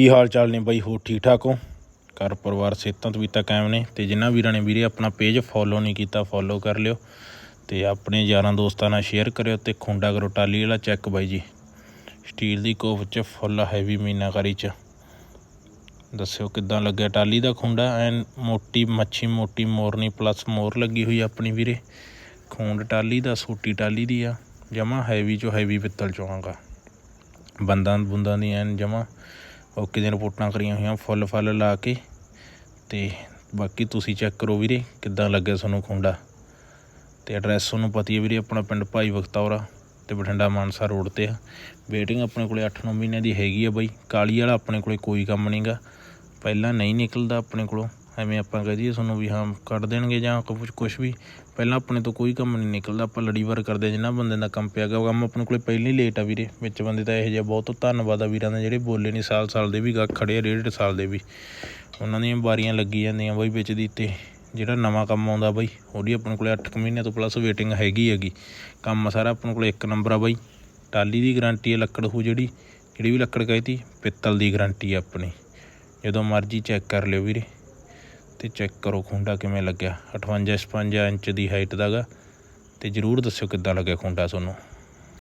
ਕੀ ਹਾਲ ਚਾਲ ਨੇ ਬਾਈ? ਹੋ ਠੀਕ ਠਾਕ ਹੋ? ਘਰ ਪਰਿਵਾਰ ਸਿਹਤਾਂ ਤੋਂ ਵੀ ਤਾਂ ਕਾਇਮ ਨੇ ਤੇ ਜਿਨ੍ਹਾਂ ਵੀਰਾਂ ਨੇ ਵੀਰੇ ਆਪਣਾ ਪੇਜ ਫੋਲੋ ਨਹੀਂ ਕੀਤਾ ਫੋਲੋ ਕਰ ਲਿਓ ਤੇ ਆਪਣੇ ਯਾਰਾਂ ਦੋਸਤਾਂ ਨਾਲ ਸ਼ੇਅਰ ਕਰਿਓ ਤੇ ਖੁੰਡਾ ਕਰੋ ਟਾਲੀ ਵਾਲਾ ਚੈੱਕ ਬਾਈ ਜੀ। ਸਟੀਲ ਦੀ ਕੋਫ ਚ ਫੁੱਲ ਹੈਵੀ ਮੀਨਾਕਾਰੀ ਚ। ਦੱਸਿਓ ਕਿੱਦਾਂ ਲੱਗਿਆ ਟਾਲੀ ਦਾ ਖੁੰਡਾ? ਐਨ ਮੋਟੀ ਮੱਛੀ, ਮੋਟੀ ਮੋਰਨੀ ਪਲੱਸ ਮੋਰ ਲੱਗੀ ਹੋਈ ਆਪਣੀ ਵੀਰੇ। ਖੂੰਡ ਟਾਲੀ ਦਾ, ਸੂਟੀ ਟਾਲੀ ਦੀ ਆ। ਜਮਾ ਹੈਵੀ ਚੋਂ ਹੈਵੀ ਪਿੱਤਲ ਚੋਂ ਬੰਦਾਂ ਬੁੰਦਾਂ ਦੀ ਐਨ ਜਮਾ ਓਕੇ ਦੀਆਂ ਰਿਪੋਰਟਾਂ ਕਰੀਆਂ ਹੋਈਆਂ, ਫੁੱਲ ਫਲ ਲਾ ਕੇ ਤੇ ਬਾਕੀ ਤੁਸੀਂ ਚੈੱਕ ਕਰੋ ਵੀਰੇ, ਕਿੱਦਾਂ ਲੱਗਿਆ ਤੁਹਾਨੂੰ ਖੁੰਡਾ। ਤੇ ਐਡਰੈਸ ਤੁਹਾਨੂੰ ਪਤੀ ਹੈ ਵੀਰੇ, ਆਪਣਾ ਪਿੰਡ ਭਾਈ ਬਖਤੌਰਾ ਤੇ ਬਠਿੰਡਾ ਮਾਨਸਾ ਰੋਡ ਤੇ ਆ। ਵੇਟਿੰਗ ਆਪਣੇ ਕੋਲੇ 8-9 ਮਹੀਨਿਆਂ ਦੀ ਹੈਗੀ ਆ ਬਾਈ। ਕਾਲੀ ਵਾਲਾ ਆਪਣੇ ਕੋਲੇ ਕੋਈ ਕੰਮ ਨਹੀਂਗਾ ਪਹਿਲਾਂ ਨਹੀਂ ਨਿਕਲਦਾ ਆਪਣੇ ਕੋਲੋਂ। ਐਵੇਂ ਆਪਾਂ ਕਹਿ ਦਈਏ ਤੁਹਾਨੂੰ ਵੀ ਹਾਂ ਕੱਢ ਦੇਣਗੇ ਜਾਂ ਕੁਝ ਕੁਝ ਵੀ। ਪਹਿਲਾਂ ਆਪਣੇ ਤੋਂ ਕੋਈ ਕੰਮ ਨਹੀਂ ਨਿਕਲਦਾ, ਆਪਾਂ ਲੜੀਵਾਰ ਕਰਦੇ ਜਿੰਨਾ ਬੰਦੇ ਦਾ ਕੰਮ ਪਿਆ ਗਾ ਕੰਮ ਆਪਣੇ ਕੋਲੇ ਪਹਿਲਾਂ ਹੀ ਲੇਟ ਆ ਵੀਰੇ। ਵਿੱਚ ਬੰਦੇ ਤਾਂ ਇਹੋ ਜਿਹਾ ਬਹੁਤ ਧੰਨਵਾਦ ਆ ਵੀਰਾਂ ਦਾ, ਜਿਹੜੇ ਬੋਲੇ ਨਹੀਂ ਸਾਲ ਸਾਲ ਦੇ ਵੀ, ਗਾ ਖੜੇ ਡੇਢ ਡੇਢ ਸਾਲ ਦੇ ਵੀ। ਉਹਨਾਂ ਦੀਆਂ ਵਾਰੀਆਂ ਲੱਗੀ ਜਾਂਦੀਆਂ ਬਾਈ ਵਿੱਚ ਦੀ ਤੇ ਜਿਹੜਾ ਨਵਾਂ ਕੰਮ ਆਉਂਦਾ ਬਾਈ ਉਹਦੀ ਆਪਣੇ ਕੋਲੇ 8 ਮਹੀਨੇ ਤੋਂ ਪਲੱਸ ਵੇਟਿੰਗ ਹੈਗੀ ਹੈਗੀ। ਕੰਮ ਸਾਰਾ ਆਪਣੇ ਕੋਲੇ ਇੱਕ ਨੰਬਰ ਆ ਬਾਈ। ਟਾਲੀ ਦੀ ਗਾਰੰਟੀ ਹੈ ਲੱਕੜ ਹੋ ਜਿਹੜੀ ਜਿਹੜੀ ਵੀ ਲੱਕੜ ਕਹੀ ਪਿੱਤਲ ਦੀ ਗਾਰੰਟੀ ਆ ਆਪਣੀ। ਜਦੋਂ ਮਰਜ਼ੀ ਚੈੱਕ ਕਰ ਲਿਓ ਵੀਰੇ। ਤੇ ਚੈੱਕ ਕਰੋ ਖੁੰਡਾ ਕਿਵੇਂ ਲੱਗਿਆ। 58 56 ਇੰਚ ਦੀ ਹਾਈਟ ਦਾ ਗਾ। ਅਤੇ ਜਰੂਰ ਦੱਸਿਓ ਕਿੱਦਾਂ ਲੱਗਿਆ ਖੁੰਡਾ ਤੁਹਾਨੂੰ।